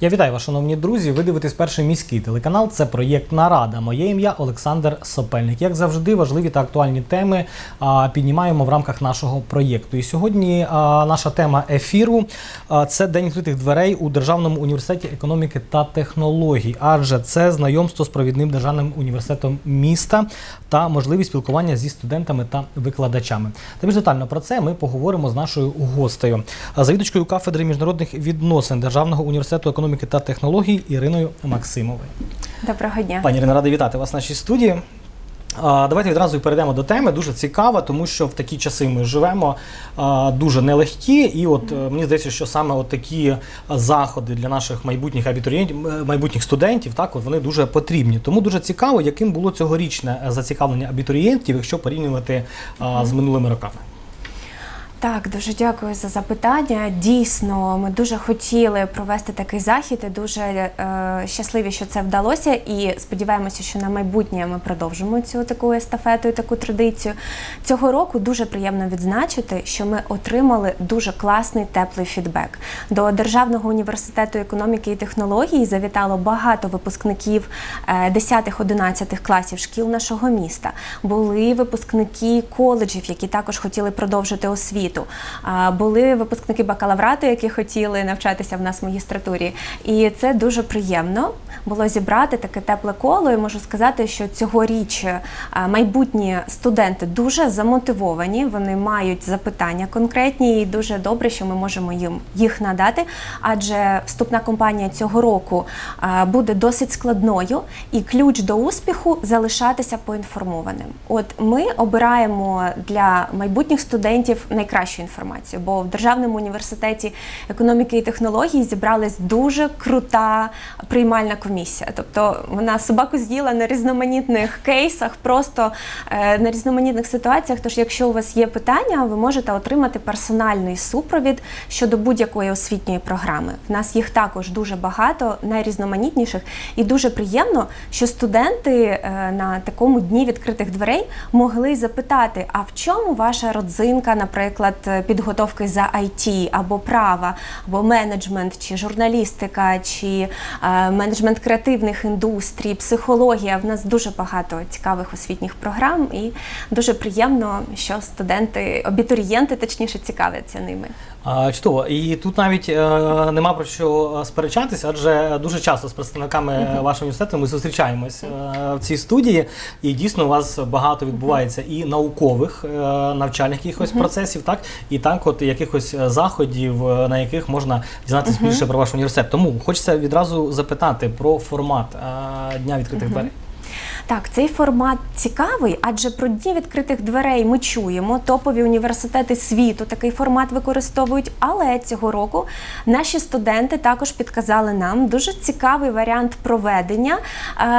Я вітаю вас, шановні друзі. Ви дивитесь перший міський телеканал. Це проєкт Нарада. Моє ім'я Олександр Сопельник. Як завжди, важливі та актуальні теми піднімаємо в рамках нашого проєкту. І сьогодні наша тема ефіру це день відкритих дверей у Державному університеті економіки та технологій, адже це знайомство з провідним державним університетом міста та можливість спілкування зі студентами та викладачами. Та детально про це ми поговоримо з нашою гостею, а, завідувачкою кафедри міжнародних відносин Державного університету економіки та технологій Іриною Максимовою. Доброго дня. Пані Ірина, радий вітати вас в нашій студії. Давайте відразу і перейдемо до теми. Дуже цікаво, тому що в такі часи ми живемо дуже нелегкі, і от е, мені здається, що саме от такі заходи для наших майбутніх абітурієнтів, е, майбутніх студентів, так от вони дуже потрібні. Тому дуже цікаво, яким було цьогорічне е, зацікавлення абітурієнтів, якщо порівнювати з минулими роками. Так, дуже дякую за запитання. Дійсно, ми дуже хотіли провести такий захід і дуже е, щасливі, що це вдалося. І сподіваємося, що на майбутнє ми продовжимо цю таку естафету і таку традицію. Цього року дуже приємно відзначити, що ми отримали дуже класний теплий фідбек. До Державного університету економіки і технологій завітало багато випускників 10-11 класів шкіл нашого міста. Були випускники коледжів, які також хотіли продовжити освіту. А, Були випускники бакалаврату, які хотіли навчатися в нас в магістратурі. І це дуже приємно було зібрати таке тепле коло. І можу сказати, що цьогоріч майбутні студенти дуже замотивовані. Вони мають запитання конкретні, і дуже добре, що ми можемо їм їх надати. Адже вступна кампанія цього року буде досить складною, і ключ до успіху залишатися поінформованим. От ми обираємо для майбутніх студентів найкращу інформацію, бо в Державному університеті економіки і технологій зібралась дуже крута приймальна комісія. Тобто вона собаку з'їла на різноманітних кейсах, просто е, на різноманітних ситуаціях. Тож, якщо у вас є питання, ви можете отримати персональний супровід щодо будь-якої освітньої програми. В нас їх також дуже багато, найрізноманітніших, і дуже приємно, що студенти е, на такому дні відкритих дверей могли запитати: а в чому ваша родзинка, наприклад, підготовки за IT, або права, або менеджмент, чи журналістика, чи е, менеджмент креативних індустрій, психологія. В нас дуже багато цікавих освітніх програм, і дуже приємно, що студенти, абітурієнти, точніше, цікавляться ними. Чудово, і тут навіть е, нема про що сперечатися, адже дуже часто з представниками вашого університету ми зустрічаємось е, в цій студії, і дійсно у вас багато відбувається і наукових е, навчальних якихось процесів, так і так, от якихось е, заходів, е, на яких можна дізнатися більше про ваш університет. Тому хочеться відразу запитати про формат е, дня відкритих дверей. Так, цей формат цікавий, адже про дні відкритих дверей ми чуємо. Топові університети світу такий формат використовують. Але цього року наші студенти також підказали нам дуже цікавий варіант проведення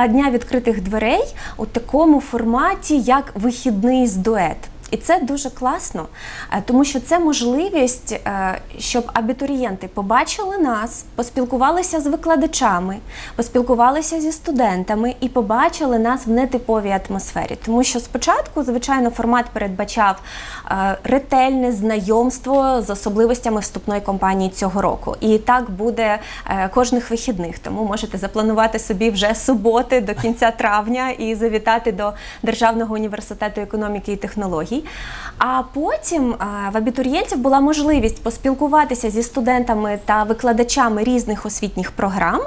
дня відкритих дверей у такому форматі, як вихідний з дует. І це дуже класно, е, тому що це можливість, е, щоб абітурієнти побачили нас, поспілкувалися з викладачами, поспілкувалися зі студентами і побачили нас в нетиповій атмосфері. Тому що спочатку, звичайно, формат передбачав е, ретельне знайомство з особливостями вступної кампанії цього року. І так буде кожних вихідних. Тому можете запланувати собі вже суботи до кінця травня і завітати до Державного університету економіки і технологій. А потім в абітурієнтів була можливість поспілкуватися зі студентами та викладачами різних освітніх програм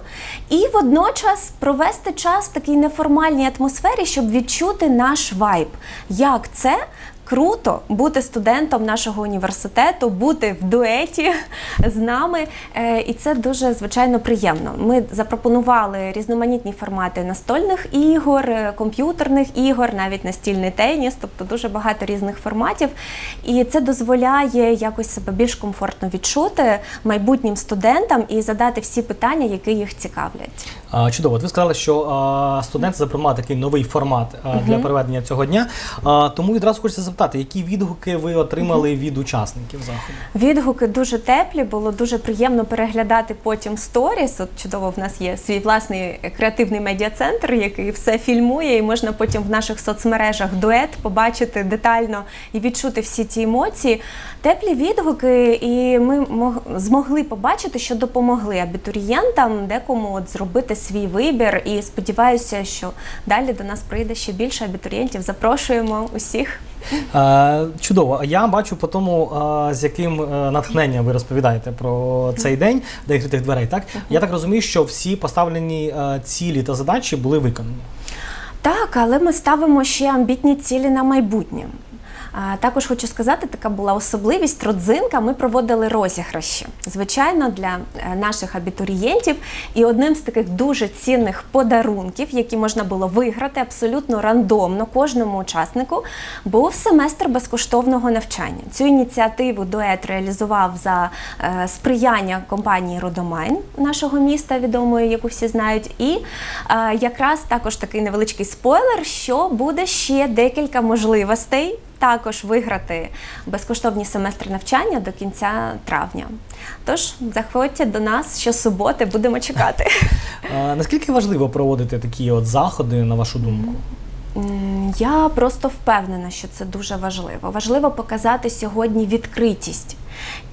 і водночас провести час в такій неформальній атмосфері, щоб відчути наш вайб. Як це? Круто бути студентом нашого університету, бути в дуеті з нами, Е, і це дуже звичайно приємно. Ми запропонували різноманітні формати настольних ігор, е, комп'ютерних ігор, навіть настільний теніс, тобто дуже багато різних форматів. І це дозволяє якось себе більш комфортно відчути майбутнім студентам і задати всі питання, які їх цікавлять. Чудово. От ви сказали, що а, студенти запропонували такий новий формат для проведення цього дня. Тому відразу хочеться запитати, які відгуки ви отримали від учасників заходу? Відгуки дуже теплі, було дуже приємно переглядати потім сторіс. От чудово, в нас є свій власний креативний медіа-центр, який все фільмує, і можна потім в наших соцмережах дует побачити детально і відчути всі ці емоції. Теплі відгуки, і ми мог- змогли побачити, що допомогли абітурієнтам декому от зробити свій вибір. І сподіваюся, що далі до нас прийде ще більше абітурієнтів. Запрошуємо усіх. Е, Чудово. Я бачу по тому, е, з яким е, натхненням ви розповідаєте про цей день відкритих дверей. Так я так розумію, що всі поставлені цілі та задачі були виконані. Так, але ми ставимо ще амбітні цілі на майбутнє. А, Також хочу сказати, така була особливість родзинка. Ми проводили розіграші, звичайно, для е, наших абітурієнтів. І одним з таких дуже цінних подарунків, які можна було виграти абсолютно рандомно кожному учаснику, був семестр безкоштовного навчання. Цю ініціативу дует реалізував за е, сприяння компанії Родомайн нашого міста, відомої, яку всі знають. І е, якраз також такий невеличкий спойлер, що буде ще декілька можливостей також виграти безкоштовні семестри навчання до кінця травня. Тож заходьте до нас щосуботи, будемо чекати. Наскільки важливо проводити такі от заходи, на вашу думку? Я просто впевнена, що це дуже важливо. Важливо показати сьогодні відкритість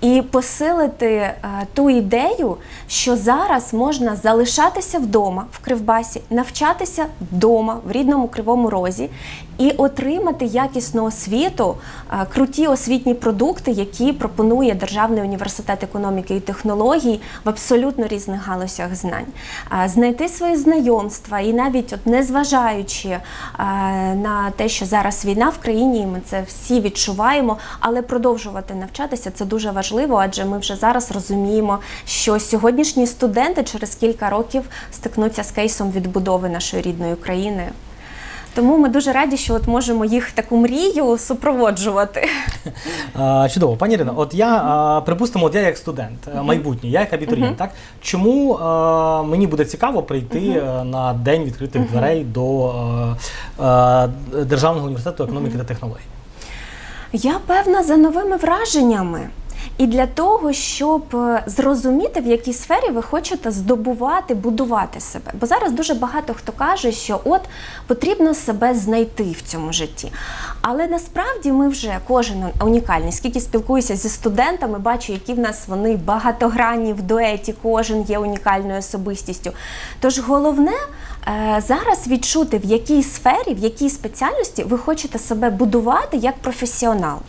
і посилити е, ту ідею, що зараз можна залишатися вдома в Кривбасі, навчатися вдома в рідному кривому розі і отримати якісну освіту, е, круті освітні продукти, які пропонує Державний університет економіки і технологій в абсолютно різних галузях знань, Е, знайти свої знайомства і навіть от незважаючи на те, що зараз війна в країні, і ми це всі відчуваємо, але продовжувати навчатися це дуже важливо, адже ми вже зараз розуміємо, що сьогоднішні студенти через кілька років стикнуться з кейсом відбудови нашої рідної країни. Тому ми дуже раді, що от можемо їх таку мрію супроводжувати. Чудово, пані Ірино, от я припустимо, от я як студент, е, майбутній, я як абітурієнт, так? Чому мені буде цікаво прийти е, на день відкритих дверей до е, Державного університету економіки та технологій? Я певна за новими враженнями. І для того, щоб е, зрозуміти, в якій сфері ви хочете здобувати, будувати себе. Бо зараз дуже багато хто каже, що от потрібно себе знайти в цьому житті. Але насправді ми вже кожен унікальний. Скільки спілкуюся зі студентами, бачу, які в нас вони багатогранні в дуеті, кожен є унікальною особистістю. Тож головне е, зараз відчути, в якій сфері, в якій спеціальності ви хочете себе будувати як професіонал.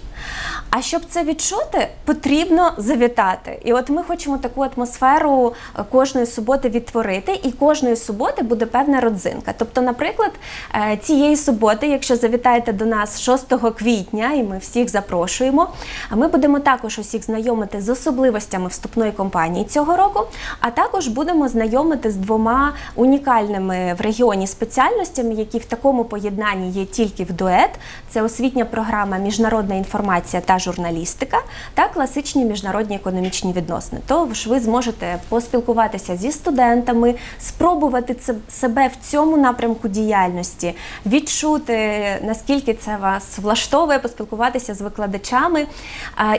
А щоб це відчути, потрібно завітати. І от ми хочемо таку атмосферу е, кожної суботи відтворити, і кожної суботи буде певна родзинка. Тобто, наприклад, е, цієї суботи, якщо завітаєте до нас 6 квітня, і ми всіх запрошуємо, а ми будемо також усіх знайомити з особливостями вступної кампанії цього року, а також будемо знайомити з двома унікальними в регіоні спеціальностями, які в такому поєднанні є тільки в дует. Це освітня програма Міжнародна інформація та журналістика та класичні міжнародні економічні відносини. Тож ви зможете поспілкуватися зі студентами, спробувати це себе в цьому напрямку діяльності, відчути наскільки це вас влаштовує, поспілкуватися з викладачами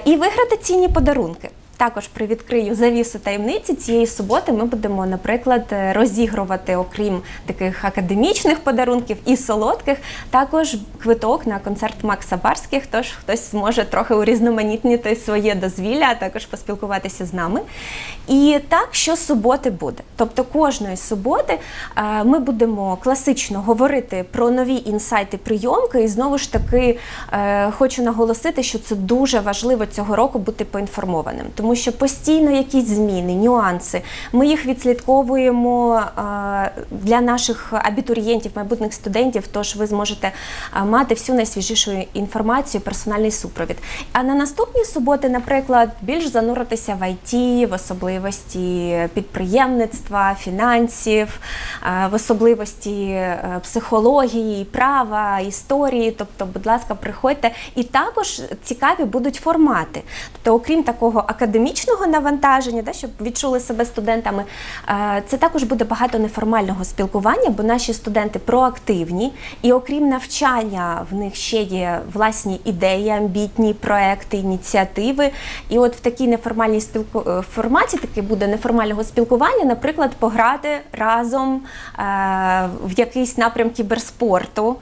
і виграти цінні подарунки. Також привідкрию завісу таємниці цієї суботи. Ми будемо, наприклад, е, розігрувати, окрім таких академічних подарунків і солодких, також квиток на концерт Макса Барських. Тож хтось зможе трохи урізноманітнити своє дозвілля, а також поспілкуватися з нами. І так, що суботи буде. Тобто кожної суботи е, ми будемо класично говорити про нові інсайти прийомки. І знову ж таки е, хочу наголосити, що це дуже важливо цього року бути поінформованим, тому що постійно якісь зміни, нюанси. Ми їх відслідковуємо е, для наших абітурієнтів, майбутніх студентів. Тож ви зможете е, мати всю найсвіжішу інформацію, персональний супровід. А на наступні суботи, наприклад, більш зануритися в IT, в особливості підприємництва, фінансів, е, в особливості психології, права, історії. Тобто, будь ласка, приходьте. І також цікаві будуть формати. Тобто, окрім такого академічного академічного навантаження, да, щоб відчули себе студентами. Е, Це також буде багато неформального спілкування, бо наші студенти проактивні, і окрім навчання, в них ще є власні ідеї, амбітні проекти, ініціативи. І от в такій неформальній спілку... е, форматі таки буде неформального спілкування, наприклад, пограти разом е, в якийсь напрям кіберспорту,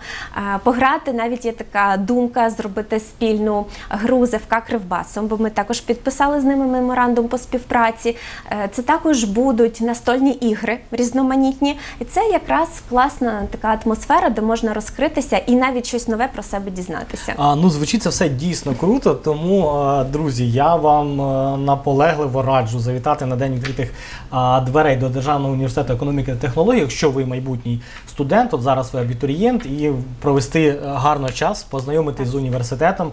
пограти навіть є така думка зробити спільну гру з ФК Кривбасом, бо ми також підписали з ними меморандум по співпраці. Е, Це також будуть настольні ігри різноманітні, і це якраз класна така атмосфера, де можна розкритися і навіть щось нове про себе дізнатися. А, ну, звучить це все дійсно круто. Тому, друзі, я вам наполегливо раджу завітати на день відкритих дверей до Державного університету економіки та технологій, якщо ви майбутній студент, от зараз ви абітурієнт, і провести е, гарно час, познайомитись з університетом,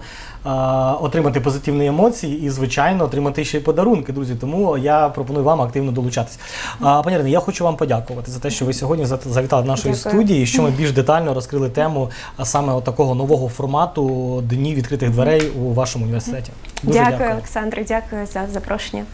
отримати позитивні емоції і, звичайно, отримати ще й подарунки, друзі. Тому я пропоную вам активно долучатись. А, пані Ірино, я хочу вам подякувати за те, що ви сьогодні завітали до нашої Дякую. студії, що ми більш детально розкрили тему а саме такого нового формату днів відкритих дверей у вашому університеті. Дуже дякую, дякую. Олександре, дякую за запрошення.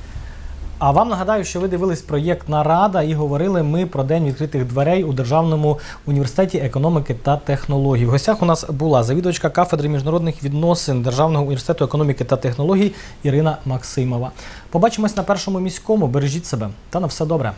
А вам нагадаю, що ви дивились проєкт Нарада і говорили ми про день відкритих дверей у Державному університеті економіки та технологій. В гостях у нас була завідувачка кафедри міжнародних відносин Державного університету економіки та технологій Ірина Максимова. Побачимось на першому міському. Бережіть себе та на все добре.